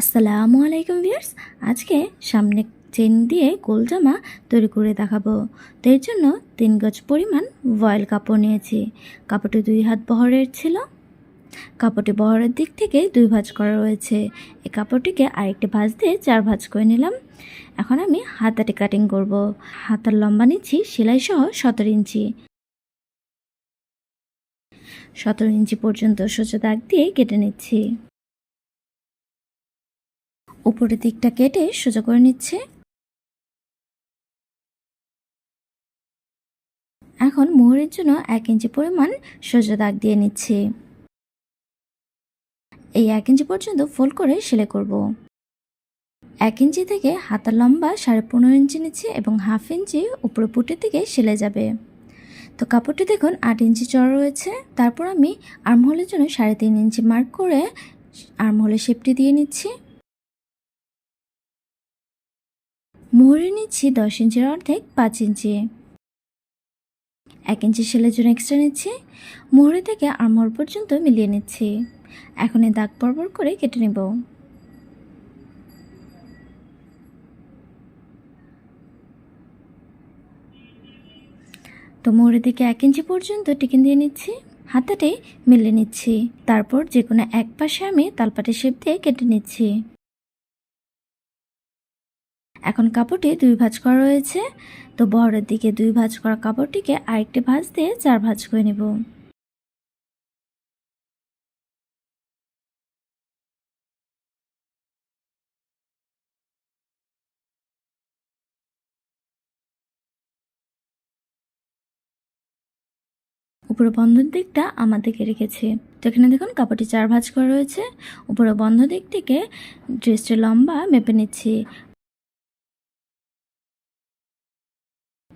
আসসালামু আলাইকুম ভিউয়ার্স। আজকে সামনে চেন দিয়ে গোল জামা তৈরি করে দেখাবো। তো এর জন্য তিন গজ পরিমাণ ভয়েল কাপড় নিয়েছি। কাপড়টি দুই হাত বহরের ছিল। কাপড়টি বহরের দিক থেকে দুই ভাঁজ করা রয়েছে। এই কাপড়টিকে আরেকটি ভাঁজ দিয়ে চার ভাঁজ করে নিলাম। এখন আমি হাতাটি কাটিং করব। হাতার লম্বা নিচ্ছি সেলাই সহ সতেরো ইঞ্চি। সতেরো ইঞ্চি পর্যন্ত সোজা দাগ দিয়ে কেটে নিচ্ছি। উপরের দিকটা কেটে সোজা করে নিচ্ছে। এখন মোহরের জন্য এক ইঞ্চি পরিমাণ সোজা দাগ দিয়ে নিচ্ছি। এই এক ইঞ্চি পর্যন্ত ফোল্ড করে সেলাই করব। এক ইঞ্চি থেকে হাতা লম্বা সাড়ে পনেরো ইঞ্চি নিচ্ছি এবং হাফ ইঞ্চি উপরে পুটের দিকে সেলাই যাবে। তো কাপড়টি দেখুন, আট ইঞ্চি চড়া রয়েছে। তারপর আমি আর্মহোলের জন্য সাড়ে তিন ইঞ্চি মার্ক করে আর্মহোলের শেপটি দিয়ে নিচ্ছি। মোহরে নিচ্ছি দশ ইঞ্চির অর্ধেক পাঁচ ইঞ্চি। এক ইঞ্চি সেলের জন্য এক্সট্রা নিচ্ছি। মোহরে থেকে আর্মহোল পর্যন্ত মিলিয়ে নিচ্ছি। এখন এই দাগ বরাবর করে কেটে নেব। তো মোহরের থেকে এক ইঞ্চি পর্যন্ত টিকিন দিয়ে নিচ্ছি। হাতাটি মিলে নিচ্ছি। তারপর যে কোনো এক পাশে আমি তালপাটি শেপ দিয়ে কেটে নিচ্ছি। এখন কাপড়টি দুই ভাঁজ করা রয়েছে। তো বহরের দিকে দুই ভাঁজ করা কাপড়টিকে আরেকটি ভাঁজ দিয়ে চার ভাঁজ করে নেব। উপরে বন্ধর দিকটা আমাদেরকে রেখেছি। তো এখানে দেখুন কাপড়টি চার ভাঁজ করা রয়েছে। উপরে বন্ধ দিক থেকে ড্রেসটির লম্বা মেপে নিচ্ছি।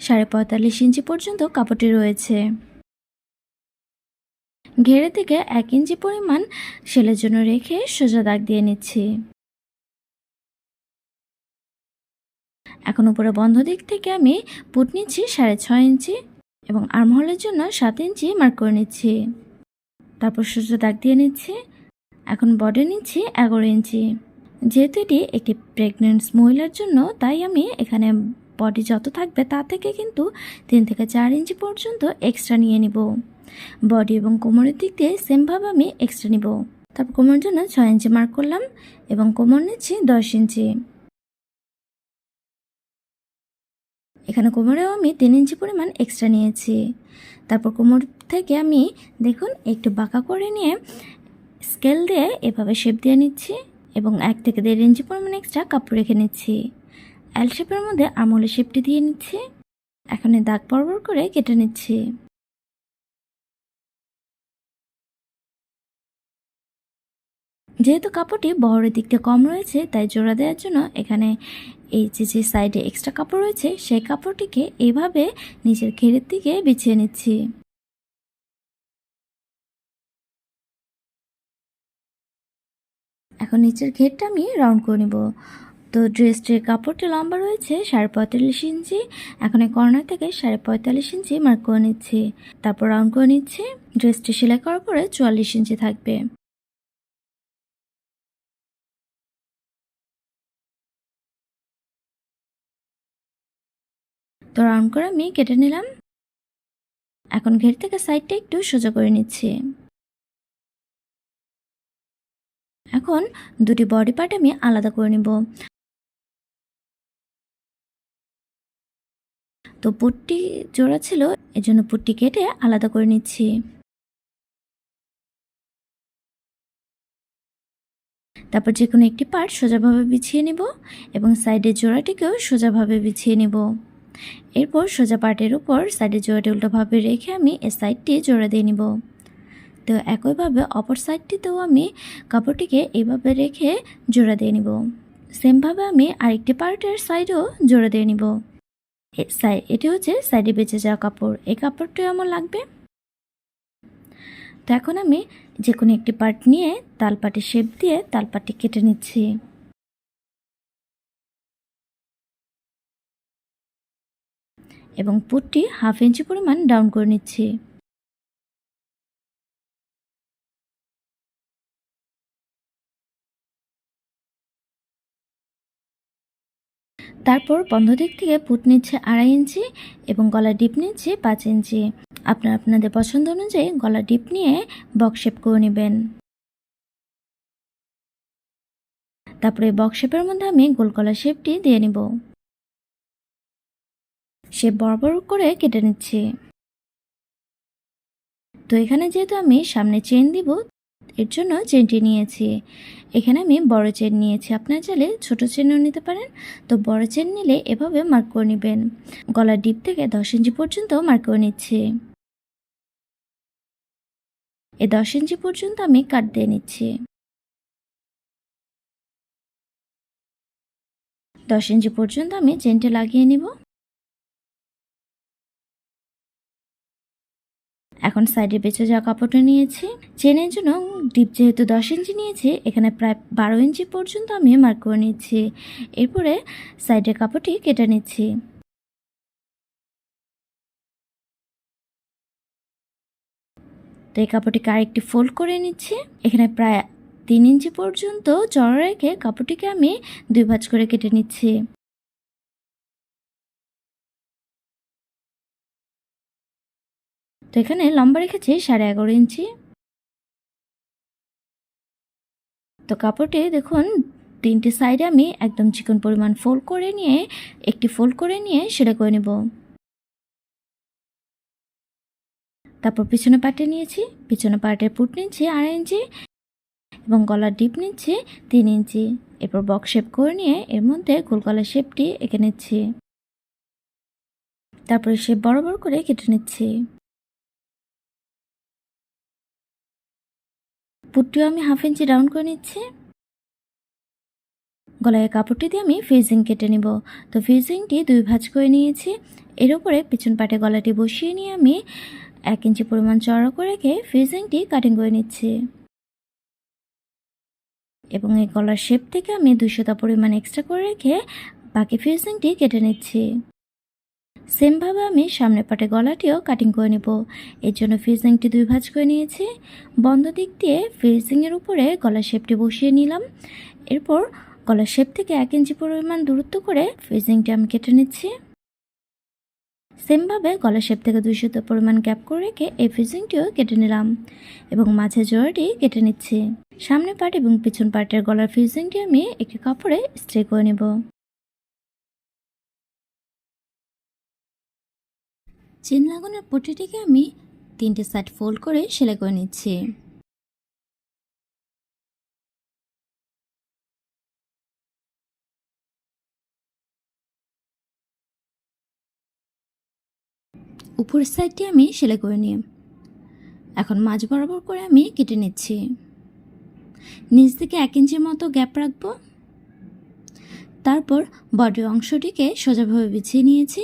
সাড়ে পঁয়তাল্লিশ ইঞ্চি পর্যন্ত কাপড়টি রয়েছে। ঘেরে থেকে এক ইঞ্চি পরিমাণ সেলের জন্য রেখে সোজা দাগ দিয়ে নিচ্ছি। এখন উপরে বন্ধ দিক থেকে আমি পুট নিচ্ছি সাড়ে ছয় ইঞ্চি এবং আর্মহলের জন্য সাত ইঞ্চি মার্ক করে নিচ্ছি। তারপর সোজা দাগ দিয়ে নিচ্ছি। এখন বডি নিচ্ছি এগারো ইঞ্চি। যেহেতু এটি একটি প্রেগনেন্ট মহিলার জন্য, তাই আমি এখানে বডি যত থাকবে তা থেকে কিন্তু তিন থেকে চার ইঞ্চি পর্যন্ত এক্সট্রা নিয়ে নিব। বডি এবং কোমরের দিক দিয়ে সেমভাবে আমি এক্সট্রা নিব। তারপর কোমরের জন্য ছয় ইঞ্চি মার্ক করলাম এবং কোমর নিচ্ছি দশ ইঞ্চি এখানে কোমরেও আমি তিন ইঞ্চি পরিমাণ এক্সট্রা নিয়েছি। তারপর কোমর থেকে আমি দেখুন একটু বাঁকা করে নিয়ে স্কেল দিয়ে এভাবে শেপ দিয়ে নিচ্ছি এবং এক থেকে দেড় ইঞ্চি পরিমাণ এক্সট্রা কাপড় রেখে নিচ্ছি। এল শেপের মধ্যে আমলে শেপটি দিয়ে নিচ্ছি। এখন দাগ বরাবর করে কেটে নিচ্ছি। যেহেতু কাপড়টি বহরের দিকটা কম রয়েছে, তাই জোড়া দেওয়ার জন্য এখানে এই যে যে সাইডে এক্সট্রা কাপড় রয়েছে, সেই কাপড়টিকে এইভাবে নিচের ঘেরের দিকে বিছিয়ে নিচ্ছি। এখন নিচের ঘেরটা আমি রাউন্ড করে নেব। তো ড্রেসটির কাপড়টি লম্বা রয়েছে, সাড়ে পঁয়তাল্লিশ ইঞ্চি। এখন এই কর্নার থেকে সাড়ে পঁয়তাল্লিশ ইঞ্চি মার্ক করে নিচ্ছি। তারপর রাউন্ড করে নিচ্ছি। ড্রেসটি সেলাই করার পরে চুয়াল্লিশ ইঞ্চি থাকবে। তো রাউন্ড করে আমি কেটে নিলাম। এখন ঘের থেকে সাইডটা একটু সোজা করে নিচ্ছি। এখন দুটি বডি পার্ট আমি আলাদা করে নিব। তো পুটটি জোড়া ছিল, এজন্য পুটটি কেটে আলাদা করে নিচ্ছি। তারপর যে কোনো একটি পার্ট সোজাভাবে বিছিয়ে নিব এবং সাইডের জোড়াটিকেও সোজাভাবে বিছিয়ে নিব। এরপর সোজা পার্টের উপর সাইডে জোড়াটি উল্টোভাবে রেখে আমি এ সাইডটি জোড়া দিয়ে নিব। তো একইভাবে অপর সাইডটিতেও আমি কাপড়টিকে এইভাবে রেখে জোড়া দিয়ে নিব। সেমভাবে আমি আরেকটি পার্টের সাইডও জোড়া দিয়ে নিব। এটি হচ্ছে সাইডে বেঁচে যাওয়া কাপড়। এই কাপড়টি আমার লাগবে। তো এখন আমি যে কোনো একটি পার্ট নিয়ে তালপাটি শেপ দিয়ে তালপাটি কেটে নিচ্ছি। এবং পুটটি হাফ ইঞ্চি পরিমাণ ডাউন করে নিচ্ছি। তারপর বন্ধ দিক থেকে পুট নিচ্ছে আড়াই ইঞ্চি এবং গলার ডিপ নিচ্ছে পাঁচ ইঞ্চি। আপনার আপনাদের পছন্দ অনুযায়ী গলার ডিপ নিয়ে বক্স শেপ করে নেবেন। তারপরে বক্স শেপের মধ্যে আমি গোল গলার শেপটি দিয়ে নিব। শেপ বরাবর করে কেটে নিচ্ছি। তো এখানে যেহেতু আমি সামনে চেন দিব এর জন্য চেনটি নিয়েছি। এখানে আমি বড় চেন নিয়েছি। আপনার চাইলে ছোট চেনও নিতে পারেন। তো বড় চেন নিলে এভাবে মার্ক করে নেবেন। গলার ডিপ থেকে দশ ইঞ্চি পর্যন্ত মার্ক করে নিচ্ছি। এ দশ ইঞ্চি পর্যন্ত আমি কাট দিয়ে নিচ্ছি। দশ ইঞ্চি পর্যন্ত আমি চেনটা লাগিয়ে নিব। এখন সাইডে বেঁচে যাওয়া কাপড়টা নিয়েছি। চেনের জন্য ডিপ যেহেতু দশ ইঞ্চি নিয়েছি, এখানে প্রায় বারো ইঞ্চি পর্যন্ত আমি মার্ক করে নিচ্ছি। এরপরে সাইডের কাপড়টি কেটে নিচ্ছি। তো এই কাপড়টিকে আরেকটি ফোল্ড করে নিচ্ছি। এখানে প্রায় তিন ইঞ্চি পর্যন্ত চড়া রেখে কাপড়টিকে আমি দুই ভাঁজ করে কেটে নিচ্ছি। তো এখানে লম্বা রেখেছি সাড়ে এগারো ইঞ্চি। তো কাপড়টি দেখুন, তিনটি সাইডে আমি একদম চিকন পরিমাণ ফোল্ড করে নিয়ে, একটি ফোল্ড করে নিয়ে সেটা করে নেব। তারপর পিছনে পার্টে নিয়েছি পিছনে পার্টের পুট নিচ্ছি আড়াই ইঞ্চি এবং গলার ডিপ নিচ্ছি তিন ইঞ্চি। এরপর বক্স শেপ করে নিয়ে এর মধ্যে গোল গলার শেপটি এঁকে নিচ্ছি। তারপরে শেপ বরাবর করে কেটে নিচ্ছি। পুটটিও আমি হাফ ইঞ্চি ডাউন করে নিচ্ছি। গলায় কাপড়টি দিয়ে আমি ফিজিং কেটে নিব। তো ফিজিংটি দুই ভাঁজ করে নিয়েছি। এর উপরে পিছন পাটে গলাটি বসিয়ে নিয়ে আমি এক ইঞ্চি পরিমাণ চড়া করে রেখে ফিজিংটি কাটিং করে নিচ্ছি। এবং এই গলার শেপ থেকে আমি দুশোটা পরিমাণ এক্সট্রা করে রেখে বাকি ফিজিংটি কেটে নিচ্ছি। সেমভাবে আমি সামনে পাটে গলাটিও কাটিং করে নেব। এর জন্য ফিজিংটি দুই ভাঁজ করে নিয়েছি। বন্ধ দিক দিয়ে ফিজিংয়ের উপরে গলার শেপটি বসিয়ে নিলাম। এরপর গলার শেপ থেকে এক ইঞ্চি পরিমাণ দূরত্ব করে ফিজিংটি আমি কেটে নিচ্ছি। সেমভাবে গলার শেপ থেকে দুইশত পরিমাণ গ্যাপ করে রেখে এই ফিজিংটিও কেটে নিলাম এবং মাঝে জোড়াটি কেটে নিচ্ছি। সামনে পার্ট এবং পিছন পার্টের গলার ফিজিংটি আমি একটি কাপড়ে স্ট্রে করে নেব। চেন লাগানোর পটিটিকে আমি তিনটে সাইড ফোল্ড করে সেলাই করে নিচ্ছি। উপরের সাইডটি আমি সেলাই করে নিই। এখন মাঝ বরাবর করে আমি কেটে নিচ্ছি। নিচ থেকে এক ইঞ্চির মতো গ্যাপ রাখব। তারপর বডি অংশটিকে সোজাভাবে বিছিয়ে নিয়েছি।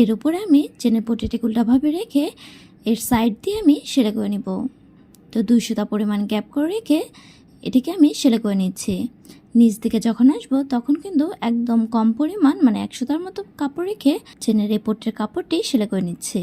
এর উপরে আমি চেনের পটিটি উল্টাভাবে রেখে এর সাইড দিয়ে আমি সেলাই করে নিব। তো দুইশোটা পরিমাণ গ্যাপ করে রেখে এটিকে আমি সেলাই করে নিচ্ছি। নিচ দিকে যখন আসব তখন কিন্তু একদম কম পরিমাণ মানে একশোটার মতো কাপড় রেখে চেনের এই পট্টের কাপড়টি সেলাই করে নিচ্ছি।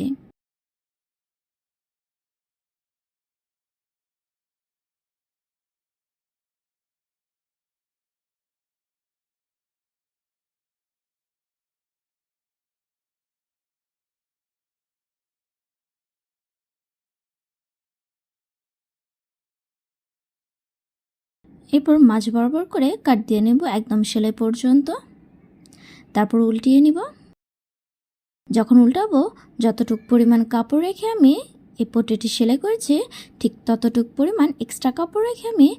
এরপর মাঝ বরাবর করে কাট দিয়ে নেব একদম সেলাই পর্যন্ত। তারপর উল্টিয়ে নিব। যখন উল্টাবো, যতটুক পরিমাণ কাপড় রেখে আমি এই পটিটি সেলাই করেছি, ঠিক ততটুক পরিমাণ এক্সট্রা কাপড় রেখে আমি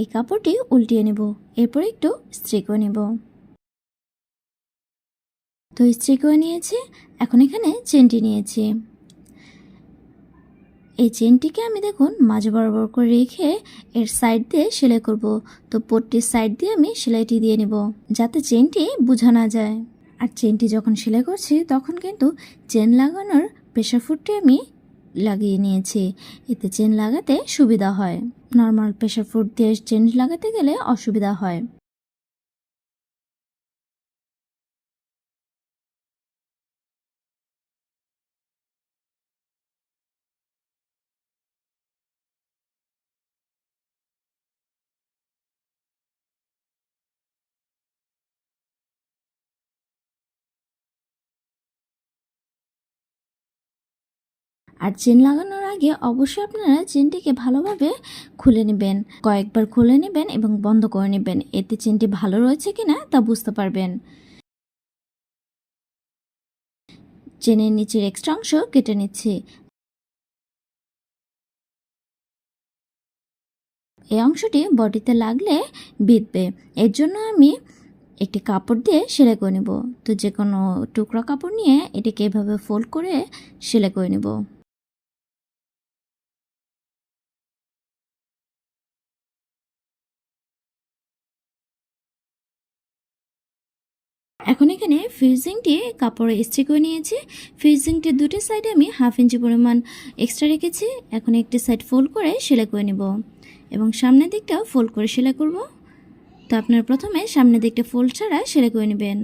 এই কাপড়টি উল্টিয়ে নেব। এরপর একটু স্ত্রি করে নেব। তো স্ত্রি করে নিয়েছি, এখন এখানে চেনটি নিয়েছি। এই চেনটিকে আমি দেখুন মাঝ বরাবর করে রেখে এর সাইড দিয়ে সেলাই করব। তো পট্টির সাইড দিয়ে আমি সেলাইটি দিয়ে নেব যাতে চেনটি বোঝা না যায়। আর চেনটি যখন সেলাই করছি, তখন কিন্তু চেন লাগানোর প্রেশার ফুটটি আমি লাগিয়ে নিয়েছি। এতে চেন লাগাতে সুবিধা হয়। নর্মাল প্রেশার ফুট দিয়ে চেন লাগাতে গেলে অসুবিধা হয়। আর চেন লাগানোর আগে অবশ্যই আপনারা চেনটিকে ভালোভাবে খুলে নেবেন, কয়েকবার খুলে নেবেন এবং বন্ধ করে নেবেন। এতে চেনটি ভালো রয়েছে কিনা তা বুঝতে পারবেন। চেনের নিচের এক্সট্রা অংশ কেটে নিচ্ছি। এই অংশটি বডিতে লাগলে বিঁধবে এর জন্য আমি একটি কাপড় দিয়ে সেলাই করে নেব। তো যে কোনো টুকরা কাপড় নিয়ে এটিকে এভাবে ফোল্ড করে সেলাই করে নেব। এখন এখানে ফিউজিংটি কাপড়ে ইস্ত্রি করে নিয়েছি। ফিউজিংটির দুটি সাইডে আমি হাফ ইঞ্চি পরিমাণ এক্সট্রা রেখেছি। এখন একটি সাইড ফোল্ড করে সেলাই করে নেব। এবং সামনের দিকটাও ফোল্ড করে সেলাই করব। তো আপনার প্রথমে সামনের দিকটা ফোল্ড ছাড়া সেলাই করে নেবেন।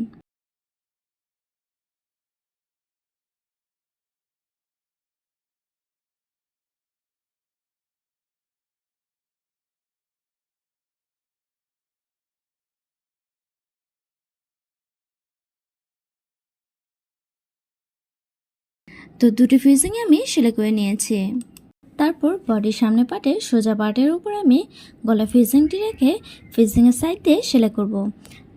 তো দুটি ফিউজিং আমি সেলাই করে নিয়েছি। তারপর বডির সামনে পাটে সোজা পাটের উপর আমি গলা ফিউজিংটি রেখে ফিউজিংয়ের সাইড দিয়ে সেলাই করব।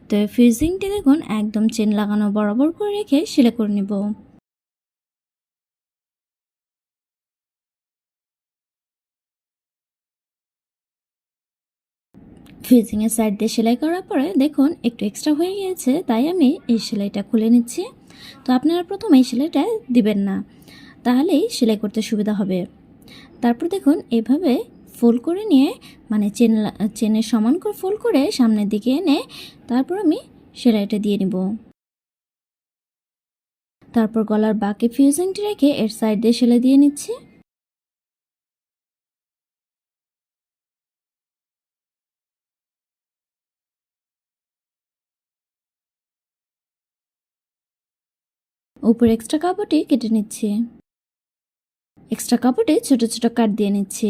তো ফিউজিংটি দেখুন একদম চেন লাগানো বরাবর করে রেখে সেলাই করে নেব। ফিউজিংয়ের সাইড দিয়ে সেলাই করার পরে দেখুন একটু এক্সট্রা হয়ে গিয়েছে, তাই আমি এই সেলাইটা খুলে নিচ্ছি। তো আপনারা প্রথমে সেলাইটা দিবেন না। তাহলেই সেলাই করতে সুবিধা হবে। তারপর দেখুন, এভাবে ফোল্ড করে নিয়ে মানে চেন চেনের সমান করে ফোল্ড করে সামনের দিকে এনে তারপর আমি সেলাইটা দিয়ে নিব। তারপর গলার বাকি ফিউজিংটি রেখে এর সাইড দিয়ে সেলাই দিয়ে নিচ্ছি। উপর এক্সট্রা কাপড়টি কেটে নিচ্ছি। এক্সট্রা কাপড়ে ছোট ছোট কাট দিয়ে নিচ্ছি।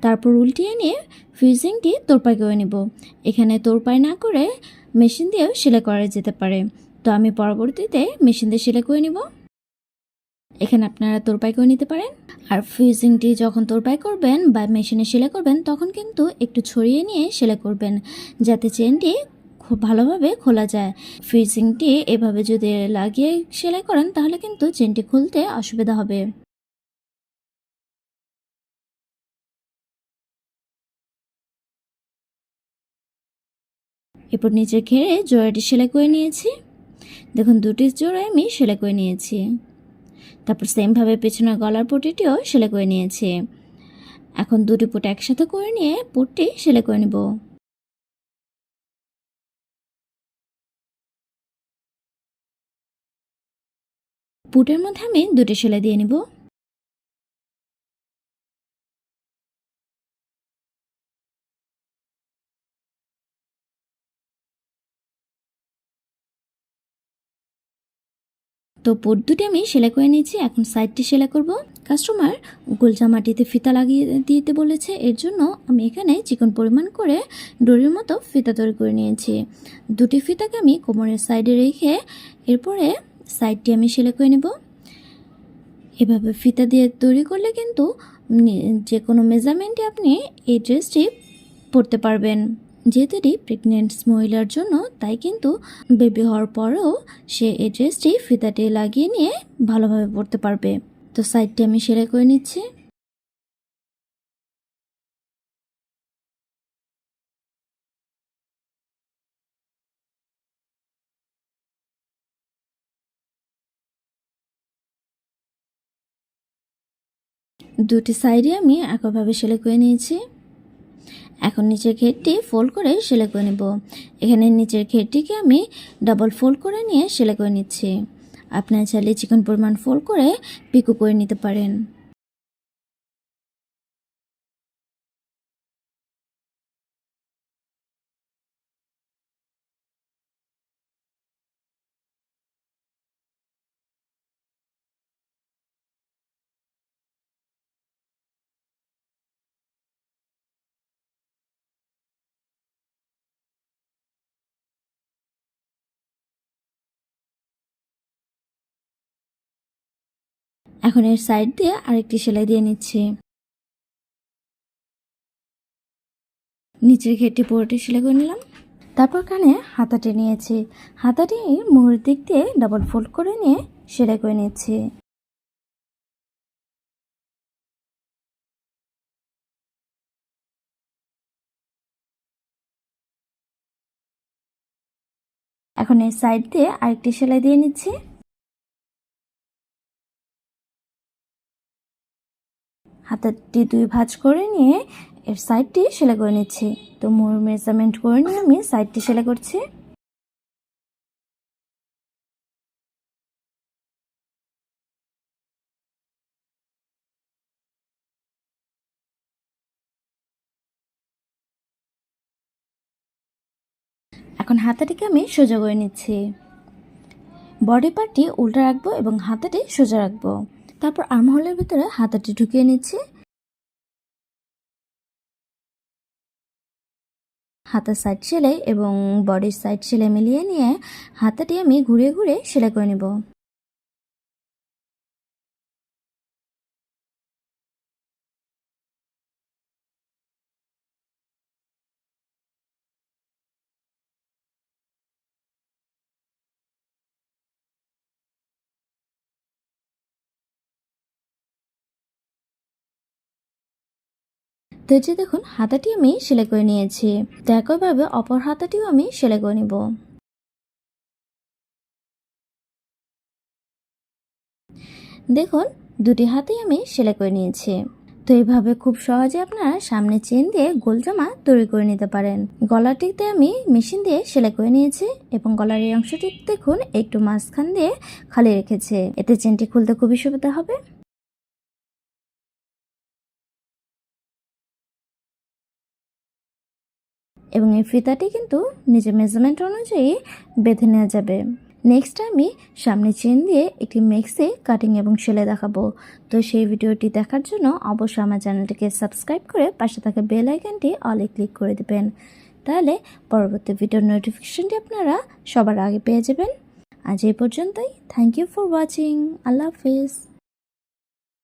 তারপর উল্টিয়ে নিয়ে ফিউজিংটি তোরপাই করে নেব। এখানে তোরপাই না করে মেশিন দিয়েও সেলাই করা যেতে পারে। তো আমি পরবর্তীতে মেশিন দিয়ে সেলাই করে নিব। এখানে আপনারা তোরপাই করে নিতে পারেন। আর ফিউজিংটি যখন তোরপাই করবেন বা মেশিনে সেলাই করবেন, তখন কিন্তু একটু ছড়িয়ে নিয়ে সেলাই করবেন, যাতে চেনটি খুব ভালোভাবে খোলা যায়। ফিউজিংটি এভাবে যদি লাগিয়ে সেলাই করেন, তাহলে কিন্তু চেনটি খুলতে অসুবিধা হবে। এরপর নিচে ঘেরে জোড়াটি সেলাই করে নিয়েছি। দেখুন, দুটি জোড়ায় আমি সেলাই করে নিয়েছি। তারপর সেমভাবে পেছনের গলার পটিটিও সেলাই করে নিয়েছি। এখন দুটি পুট একসাথে করে নিয়ে পুটটি সেলাই করে নেব। পুটের মধ্যে আমি দুটি সেলাই দিয়ে নিব। তো পুট দুটি আমি সেলাই করে নিয়েছি, এখন সাইডটি সেলাই করব। কাস্টমার গোলজামাটিতে ফিতা লাগিয়ে দিতে বলেছে, এর জন্য আমি এখানে চিকন পরিমাণ করে ডোরির মতো ফিতা তৈরি করে নিয়েছি। দুটি ফিতাকে আমি কোমরের সাইডে রেখে এরপরে সাইডটি আমি সেলাই করে নেব। এভাবে ফিতা দিয়ে তৈরি করলে কিন্তু যে কোনো মেজারমেন্টে আপনি এই ড্রেসটি পরতে পারবেন। যেহেতু এটি প্রেগনেন্ট মহিলার জন্য, তাই কিন্তু বেবি হওয়ার পরেও সে এই ড্রেসটি ফিতাটি লাগিয়ে নিয়ে ভালোভাবে পরতে পারবে। তো সাইডটি আমি সেলাই করে নিচ্ছি। দুটি সাইডে আমি একইভাবে সেলাই করে নিয়েছি। এখন নিচের ঘেরটি ফোল্ড করে সেলাই করে নেব। এখানে নিচের ঘেরটিকে আমি ডাবল ফোল্ড করে নিয়ে সেলাই করে নিচ্ছি। আপনার চাইলে চিকন পরিমাণ ফোল্ড করে পিকো করে নিতে পারেন। এখন এর সাইড দিয়ে আরেকটি সেলাই দিয়ে নিচ্ছি। নিচের ঘেরটি পুরোটি সেলাই করে নিলাম। তারপর কানে হাতাটি নিয়েছি। হাতাটি মোহর দিক দিয়ে ডাবল ফোল্ড করে নিয়ে সেলাই করে নিচ্ছি। এখন এর সাইড দিয়ে আরেকটি সেলাই দিয়ে নিচ্ছি। হাতাটি দুই ভাঁজ করে নিয়ে এর সাইডটি সেলাই করে নিচ্ছি। তো মোর মেজারমেন্ট করে নিয়ে আমি সাইডটি সেলাই করছি। এখন হাতাটিকে আমি সোজা করে নিচ্ছি। বডি পার্টটি উল্টা রাখব এবং হাতাটি সোজা রাখব। তারপর আর্মহোলের ভিতরে হাতাটি ঢুকিয়ে নিচ্ছি। হাতার সাইড সেলাই এবং বডির সাইড সেলাই মিলিয়ে নিয়ে হাতাটি আমি ঘুরে ঘুরে সেলাই করে নেব। তো যে দেখুন, হাতাটি আমি সেলাই করে নিয়েছি। তো একইভাবে অপর হাতাটিও আমি সেলাই করে নিব। দেখুন, দুটি হাতেই আমি সেলাই করে নিয়েছি। তো এইভাবে খুব সহজে আপনারা সামনে চেন দিয়ে গোল জামা তৈরি করে নিতে পারেন। গলাটিতে আমি মেশিন দিয়ে সেলাই করে নিয়েছি এবং গলার এই অংশটি দেখুন একটু মাঝখান দিয়ে খালি রেখেছে। এতে চেনটি খুলতে খুবই সুবিধা হবে। এবং এই ফিতাটি কিন্তু নিজের মেজারমেন্ট অনুযায়ী বেঁধে নেওয়া যাবে। নেক্সট আমি সামনে চেন দিয়ে একটি মেক্সে কাটিং এবং সেলে দেখাবো। তো সেই ভিডিওটি দেখার জন্য অবশ্যই আমার চ্যানেলটিকে সাবস্ক্রাইব করে পাশে থাকা বেল আইকনটি অলে ক্লিক করে দেবেন। তাহলে পরবর্তী ভিডিওর নোটিফিকেশনটি আপনারা সবার আগে পেয়ে যাবেন। আজ এই পর্যন্তই। থ্যাংক ইউ ফর ওয়াচিং আল্লাহ হাফিজ।